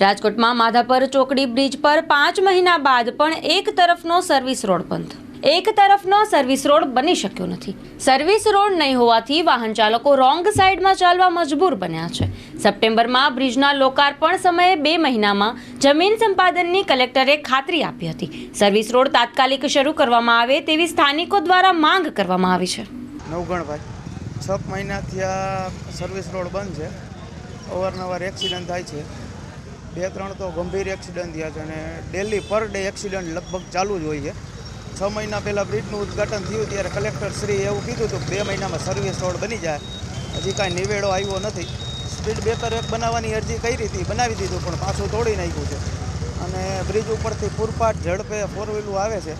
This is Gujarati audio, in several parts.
રાજકોટમાં માધાપર ચોકડી બ્રિજ પર પાંચ મહિના બાદ પણ એક તરફનો સર્વિસ રોડ બંધ. એક તરફનો સર્વિસ રોડ બની શક્યો નથી. સર્વિસ રોડ નહીં હોવાથી વાહન ચાલકો રોંગ સાઈડમાં ચાલવા મજબૂર બન્યા છે. સપ્ટેમ્બરમાં બ્રિજના લોકાર્પણ સમયે બે મહિનામાં જમીન સંપાદનની કલેક્ટરે ખાતરી આપી હતી. સર્વિસ રોડ તાત્કાલિક શરૂ કરવામાં આવે તેવી સ્થાનિકો દ્વારા માંગ કરવામાં આવી છે. નવગણભાઈ, છ મહિનાથી આ સર્વિસ રોડ બંધ છે. અવારનવાર એક્સિડન્ટ થાય છે. બે ત્રણ તો ગંભીર એક્સિડન્ટ થયા છે અને ડેલી પર ડે એક્સિડન્ટ લગભગ ચાલુ જ હોય છે. છ મહિના પહેલાં બ્રિજનું ઉદ્ઘાટન થયું ત્યારે કલેક્ટર શ્રી એવું કીધું હતું બે મહિનામાં સર્વિસ રોડ બની જાય. હજી કાંઈ નિવેડો આવ્યો નથી. સ્પીડ બ્રેકર એક બનાવવાની અરજી કરી હતી, બનાવી દીધું, પણ પાછું તોડી નાખ્યું છે. અને બ્રિજ ઉપરથી પૂરપાટ ઝડપે ફોર વ્હીલું આવે છે.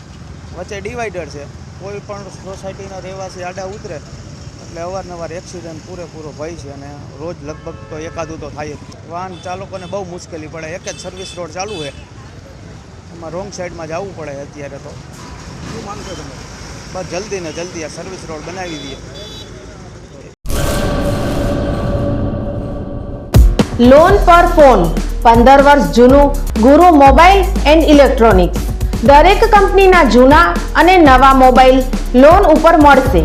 વચ્ચે ડિવાઈડર છે. કોઈ પણ સોસાયટીના રહેવાસી આડા ઉતરે. એટલે અવારનવાર એક્સિડન્ટ પૂરેપૂરો ભય છે અને રોજ લગભગ તો એકાદું તો થાય જ વાહન ચાલકોને બહુ મુશ્કેલી પડે. એક જ સર્વિસ રોડ ચાલુ છે. એમાં રોંગ સાઈડમાં જવું પડે અત્યારે તો. શું માનશો તમે? બસ જલ્દી ને જલ્દી આ સર્વિસ રોડ બનાવી દઈએ. લોન પર ફોન પંદર વર્ષ જૂનું ગુરુ મોબાઈલ એન્ડ ઇલેક્ટ્રોનિક્સ. દરેક કંપનીના જૂના અને નવા મોબાઈલ લોન ઉપર મળશે.